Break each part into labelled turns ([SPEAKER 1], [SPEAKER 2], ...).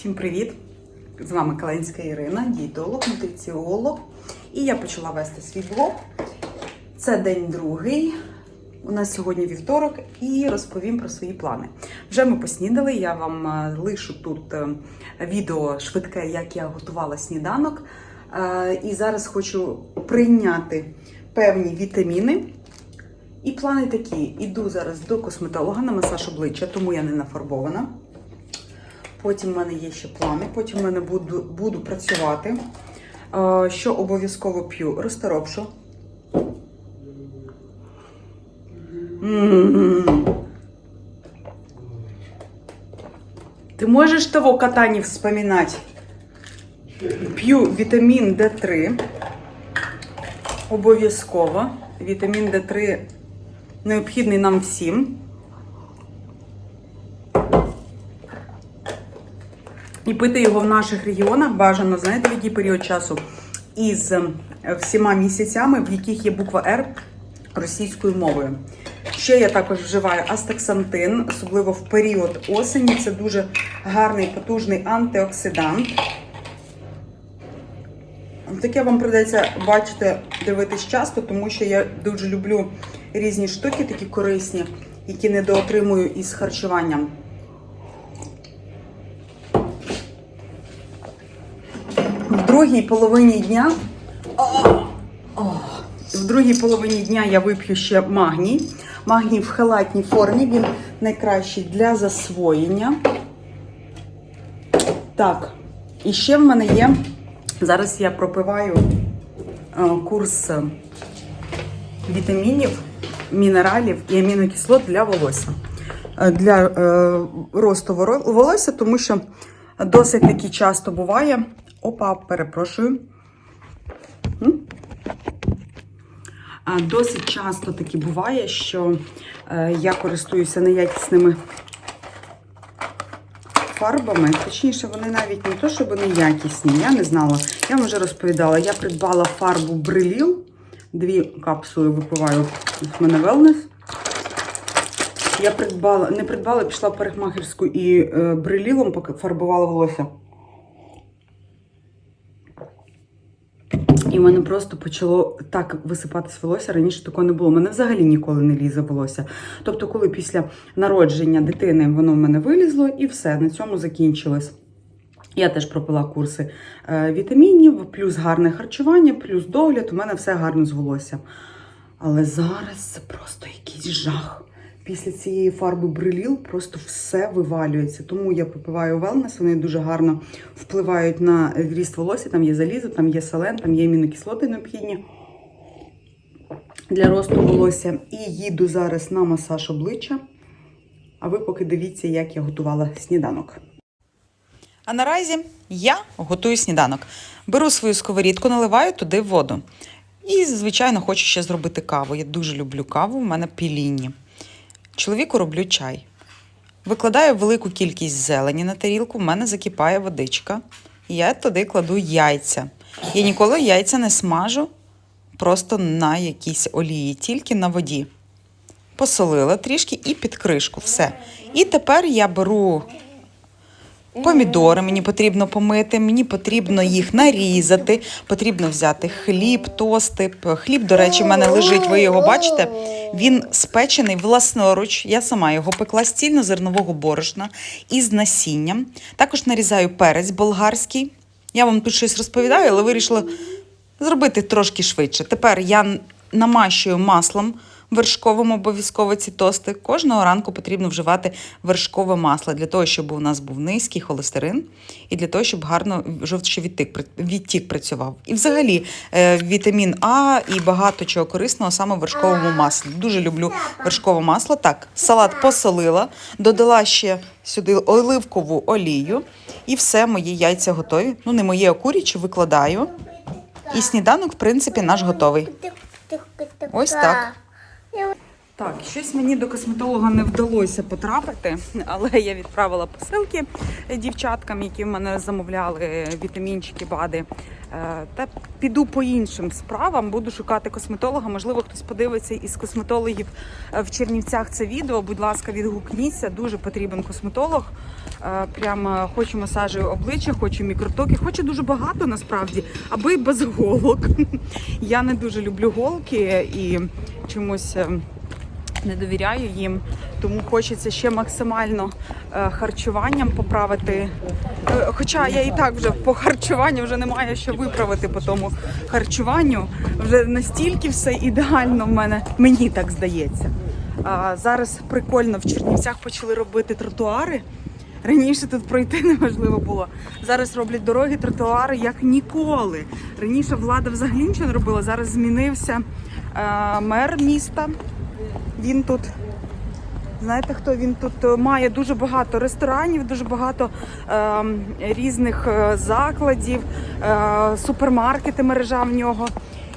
[SPEAKER 1] Всім привіт! З вами Каленська Ірина, дієтолог, нутриціолог. І я почала вести свій блог. Це день другий. У нас сьогодні вівторок, і розповім про свої плани. Вже ми поснідали. Я вам е, лишу тут е, відео швидке, як я готувала сніданок. Е, І зараз хочу прийняти певні вітаміни. І плани такі: іду зараз до косметолога на масаж обличчя, тому я не нафарбована. Потім в мене є ще плани, потім в мене буду, буду працювати. Е, Що обов'язково п'ю? Розторопшу. М. Ты можешь того кота не вспоминать? П'ю вітамін D3. Обов'язково. Вітамін D3 необхідний нам всім. І пити його в наших регіонах бажано, знаєте, в який період часу? Із е, всіма місяцями, в яких є буква Р російською мовою. Ще я також вживаю астаксантин, особливо в період осені. Це дуже гарний, потужний антиоксидант. Таке вам придеться бачити, дивитись часто, тому що я дуже люблю різні штуки, такі корисні, які недоотримую із харчуванням. Другій половині дня. В другій половині дня я вип'ю ще магній. Магній в халатній формі, він найкращий для засвоєння. Так, і ще в мене є. Зараз я пропиваю е, курс е, вітамінів, мінералів і амінокислот для волосся. Е, Для росту волосся, тому що досить таки часто буває. Опа, перепрошую. Досить часто таки буває, що е, я користуюся неякісними фарбами. Точніше, вони навіть не то, щоб неякісні, я не знала. Я вам вже розповідала. Я придбала фарбу бриліл. Дві капсули випиваю в мене велнес. Я придбала, не придбала, пішла в парикмахерську і е, брилілом фарбувала волосся. І в мене просто почало так висипатись волосся. Раніше такого не було. У мене взагалі ніколи не лізе волосся. Тобто, коли після народження дитини воно в мене вилізло, і все, на цьому закінчилось. Я теж пропила курси е, вітамінів, плюс гарне харчування, плюс догляд. У мене все гарно з волоссям. Але зараз це просто якийсь жах. Після цієї фарби бриліл просто все вивалюється. Тому я попиваю велнес, вони дуже гарно впливають на ріст волосся. Там є залізо, там є селен, там є амінокислоти необхідні для росту волосся. І їду зараз на масаж обличчя. А ви поки дивіться, як я готувала сніданок. А наразі я готую сніданок. Беру свою сковорідку, наливаю туди воду. І, звичайно, хочу ще зробити каву. Я дуже люблю каву, в мене пілінні. Чоловіку роблю чай. Викладаю велику кількість зелені на тарілку, в мене закипає водичка. Я туди кладу яйця. Я ніколи яйця не смажу просто на якійсь олії, тільки на воді. Посолила трішки і під кришку. Все. І тепер я беру Помідори мені потрібно помити, мені потрібно їх нарізати, потрібно взяти хліб, тости. Хліб, до речі, в мене лежить, ви його бачите. Він спечений власноруч. Я сама його пекла з цільнозернового борошна із насінням. Також нарізаю перець болгарський. Я вам тут щось розповідаю, але вирішила зробити трошки швидше. Тепер я намащую маслом вершковим обов'язково ці тости. Кожного ранку потрібно вживати вершкове масло для того, щоб у нас був низький холестерин і для того, щоб гарно жовчий відтік, працював. І взагалі е, вітамін А і багато чого корисного саме в вершковому маслі. Дуже люблю вершкове масло. Так, салат посолила, додала ще сюди оливкову олію, і все, мої яйця готові. Ну, не мої, а курячі викладаю. І сніданок, в принципі, наш готовий. Ось так. Yeah. Так, щось мені до косметолога не вдалося потрапити, але я відправила посилки дівчаткам, які в мене замовляли вітамінчики, БАДи. Е, Та піду по іншим справам, буду шукати косметолога. Можливо, хтось подивиться із косметологів е, в Чернівцях це відео. Будь ласка, відгукніться. Дуже потрібен косметолог. Е, Прям е, хочу масажі обличчя, хочу мікротоки, хочу дуже багато насправді, аби без голок. Я не дуже люблю голки і чомусь. Не довіряю їм, тому хочеться ще максимально е, харчуванням поправити. Е, Хоча я і так вже по харчуванню вже немає що виправити по тому харчуванню. Вже настільки все ідеально в мене, мені так здається. А зараз прикольно в Чернівцях почали робити тротуари. Раніше тут пройти неможливо було. Зараз роблять дороги, тротуари як ніколи. Раніше влада взагалі нічого не робила. Зараз змінився е, мер міста. Він тут, знаєте хто? Він тут е, має дуже багато ресторанів, дуже багато е, різних закладів, е, супермаркети, мережа в нього.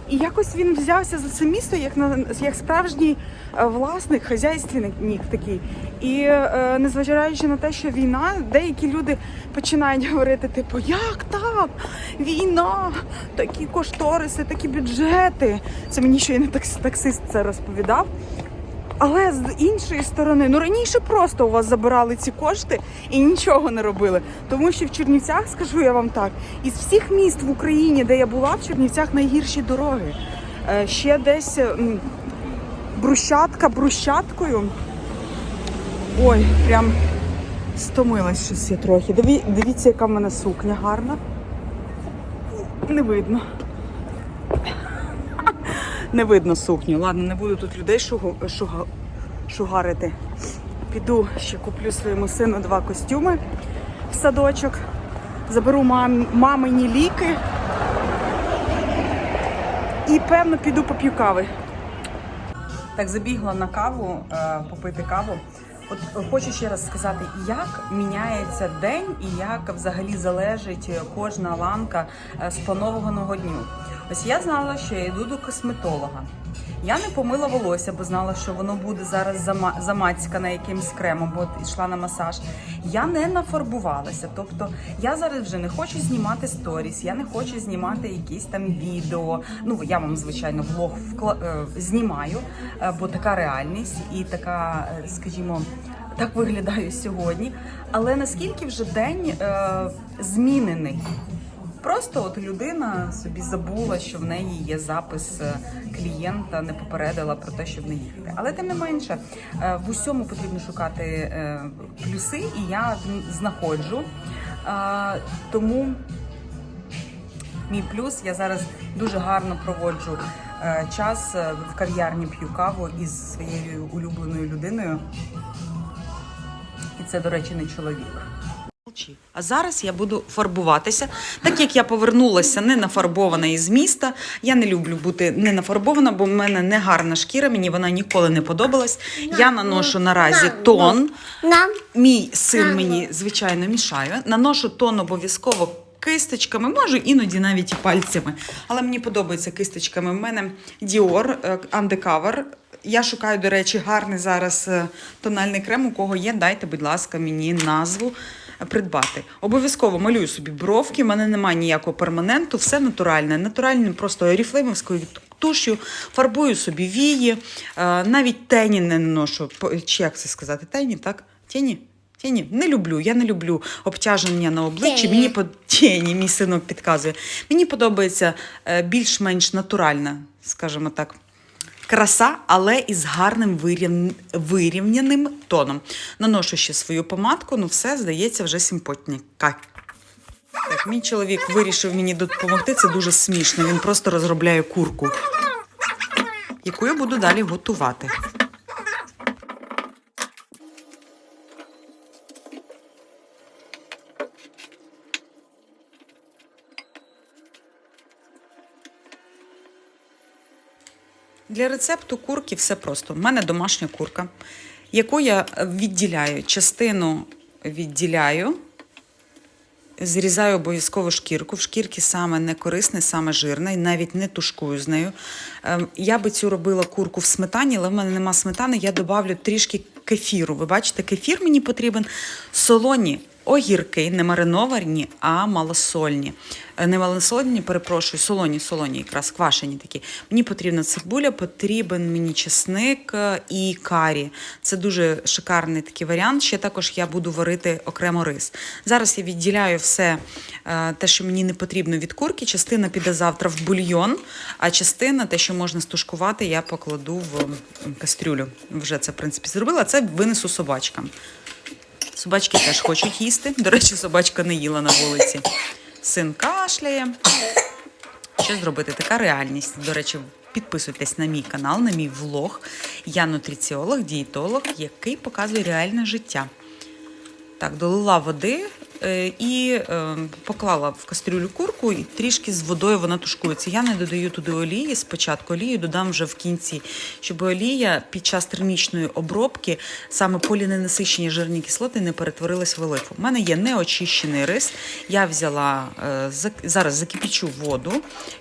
[SPEAKER 1] І якось він взявся за це місто як на як справжній е, власник, хазяйственник такий. І е, незважаючи на те, що війна, деякі люди починають говорити, типу, як так? Війна, такі кошториси, такі бюджети. Це мені ще й не таксист це розповідав. Але з іншої сторони, ну раніше просто у вас забирали ці кошти і нічого не робили. Тому що в Чернівцях, скажу я вам так, із всіх міст в Україні, де я була, в Чернівцях найгірші дороги. Е, ще десь м, брусчатка брусчаткою. Ой, прям стомилась щось я трохи. Диві, дивіться, яка в мене сукня гарна. Не видно. Не видно сукню. Ладно, не буду тут людей шугу, шуга, шугарити. Піду ще куплю своєму сину два костюми в садочок. Заберу мам, мамині ліки. І певно піду поп'ю кави. Так, забігла на каву, е, попити каву. От е, хочу ще раз сказати, як міняється день і як взагалі залежить е, кожна ланка е, спланованого дню. Ось я знала, що я йду до косметолога. Я не помила волосся, бо знала, що воно буде зараз замацькане якимсь кремом, бо йшла на масаж. Я не нафарбувалася. Тобто я зараз вже не хочу знімати сторіс, я не хочу знімати якісь там відео. Ну я вам звичайно влог вкла- е, знімаю, е, бо така реальність і така, е, скажімо. Так виглядаю сьогодні, але наскільки вже день е, змінений? Просто от людина собі забула, що в неї є запис е, клієнта, не попередила про те, що в неї їхати. Але тим не менше, е, в усьому потрібно шукати е, плюси, і я знаходжу. Тому мій плюс я зараз дуже гарно проводжу час в кав'ярні п'ю каву із своєю улюбленою людиною. І це, до речі, не чоловік. А зараз я буду фарбуватися. Так як я повернулася не нафарбована із міста. Я не люблю бути не нафарбована, бо в мене не гарна шкіра, мені вона ніколи не подобалась. Я наношу наразі тон. Мій син мені, звичайно, мішає. Наношу тон обов'язково кисточками, можу іноді навіть і пальцями. Але мені подобається кисточками. У мене Dior е, Undercover. Я шукаю, до речі, гарний зараз е, тональний крем. У кого є, дайте, будь ласка, мені назву е, придбати. Обов'язково малюю собі бровки, в мене немає ніякого перманенту, все натуральне. Натуральним просто оріфлеймовською туш'ю, фарбую собі вії, е, навіть тені не наношу. Чи як це сказати? Тені, так? Тіні? Тіні. Не люблю. Я не люблю обтяження на обличчі.
[SPEAKER 2] Тені.
[SPEAKER 1] Мені по тіні, мій синок підказує. Мені подобається е, більш-менш натуральна, скажімо так. Краса, але із гарним вирів... вирівняним тоном. Наношу ще свою помадку, ну все, здається, вже симпотніка. Так, мій чоловік вирішив мені допомогти. Це дуже смішно. Він просто розробляє курку, яку я буду далі готувати. Для рецепту курки все просто. У мене домашня курка, яку я відділяю. Частину відділяю Зрізаю обов'язково шкірку. В шкірки саме не корисне, саме жирне, і навіть не тушкую з нею. Ем, Я би цю робила курку в сметані, але в мене нема сметани. Я добавлю трішки кефіру. Ви бачите, кефір мені потрібен солоні. Огірки не мариновані, а малосольні. Е, Не малосольні, перепрошую, солоні, солоні, якраз квашені такі. Мені потрібна цибуля, потрібен мені чесник е, і карі. Це дуже шикарний такий варіант. Ще також я буду варити окремо рис. Зараз я відділяю все е, те, що мені не потрібно від курки. Частина піде завтра в бульйон, а частина, те, що можна стушкувати, я покладу в кастрюлю. Вже це, в принципі, зробила. Це винесу собачкам. Собачки теж хочуть їсти. До речі, собачка не їла на вулиці. Син кашляє. Що зробити? Така реальність. До речі, підписуйтесь на мій канал, на мій влог. Я нутриціолог, дієтолог, який показує реальне життя. Так, долила води і е, поклала в кастрюлю курку, і трішки з водою вона тушкується. Я не додаю туди олії. Спочатку олію додам вже в кінці, щоб олія під час термічної обробки саме поліненасичені жирні кислоти не перетворились в олифу. У мене є неочищений рис. Я взяла е, зараз закипічу воду,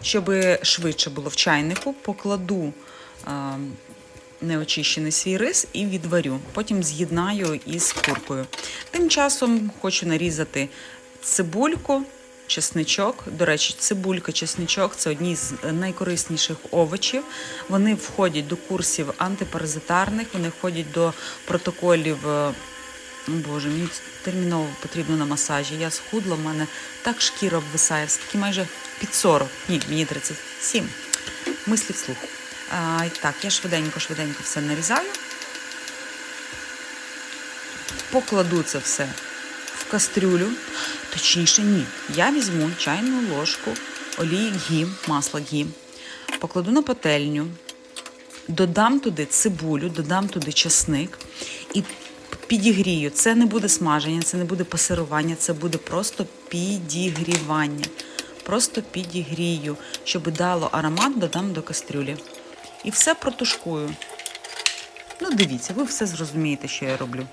[SPEAKER 1] щоб швидше було в чайнику. Покладу. Неочищений свій рис і відварю. Потім з'єднаю із куркою. Тим часом хочу нарізати цибульку, чесничок. До речі, цибулька, чесничок це одні з найкорисніших овочів. Вони входять до курсів антипаразитарних, вони входять до протоколів. е, Боже, мені терміново потрібно на масажі. Я схудла, в мене так шкіра обвисає, все-таки майже під 40. Ні, мені 37. Мислі вслух. Так, я швиденько-швиденько все нарізаю. Покладу це все в кастрюлю. Точніше, ні. Я візьму чайну ложку олії гі, масла гі, покладу на пательню, додам туди цибулю, додам туди часник і підігрію. Це не буде смаження, це не буде пасирування, це буде просто підігрівання. Просто підігрію, щоб дало аромат, додам до кастрюлі. І все протушкую. Ну, дивіться, ви все зрозумієте, що я роблю.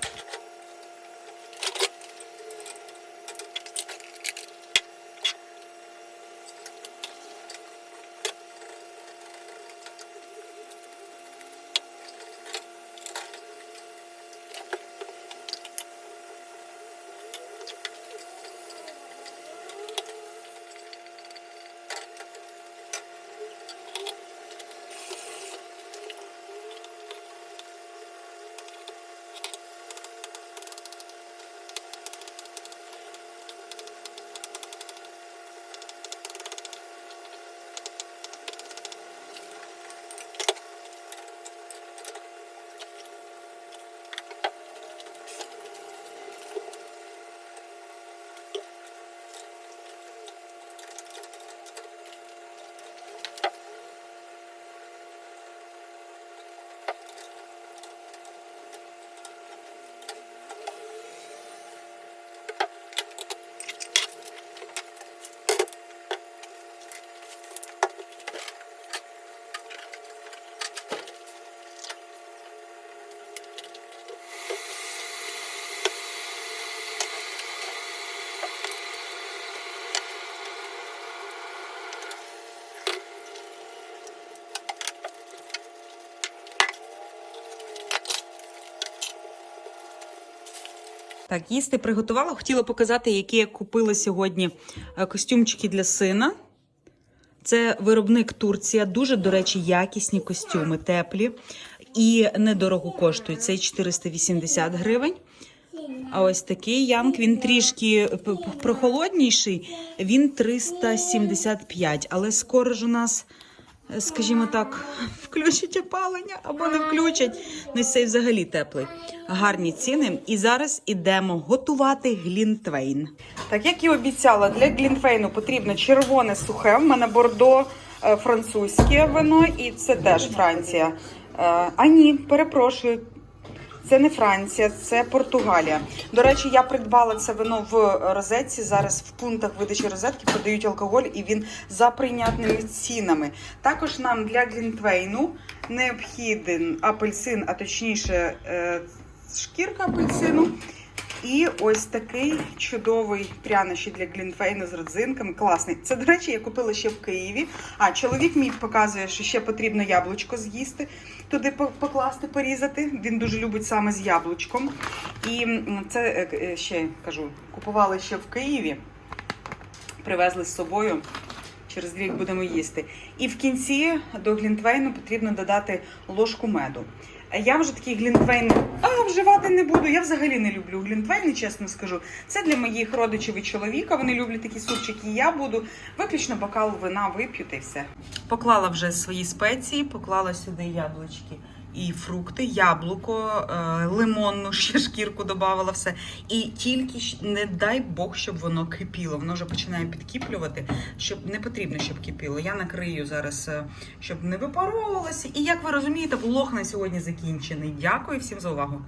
[SPEAKER 1] Так, їсти приготувала. Хотіла показати, які я купила сьогодні е, костюмчики для сина. Це виробник Турція. Дуже, до речі, якісні костюми, теплі і недорого коштують. Цей 480 гривень. А ось такий янг, він трішки прохолодніший, він 375. Але скоро ж у нас, скажімо так, включать опалення або не включать. Ну, цей взагалі теплий. Гарні ціни. І зараз ідемо готувати глінтвейн. Так, як і обіцяла, для глінтвейну потрібно червоне сухе. В мене бордо е, французьке вино, і це теж Франція. Е, А ні, перепрошую. Це не Франція, це Португалія. До речі, я придбала це вино в розетці. Зараз в пунктах видачі розетки продають алкоголь, і він за прийнятними цінами. Також нам для глінтвейну необхіден апельсин, а точніше е, шкірка апельсину. І ось такий чудовий прянощі для глінтвейну з родзинками. Класний. Це, до речі, я купила ще в Києві. А чоловік мій показує, що ще потрібно яблучко з'їсти, туди покласти, порізати. Він дуже любить саме з яблучком. І це е, е, ще кажу, купували ще в Києві, привезли з собою. Через рік будемо їсти. І в кінці до глінтвейну потрібно додати ложку меду. Я вже такий глінтвейн а, вживати не буду. Я взагалі не люблю глінтвейни, чесно скажу. Це для моїх родичів і чоловіка. Вони люблять такі супчики. Я буду виключно бокал вина вип'ю та й все. Поклала вже свої спеції, поклала сюди яблучки і фрукти, яблуко, е, лимонну ще шкірку додавала все. І тільки не дай Бог, щоб воно кипіло. Воно вже починає підкіплювати, щоб не потрібно, щоб кипіло. Я накрию зараз, е, щоб не випаровувалося. І як ви розумієте, влог на сьогодні закінчений. Дякую всім за увагу.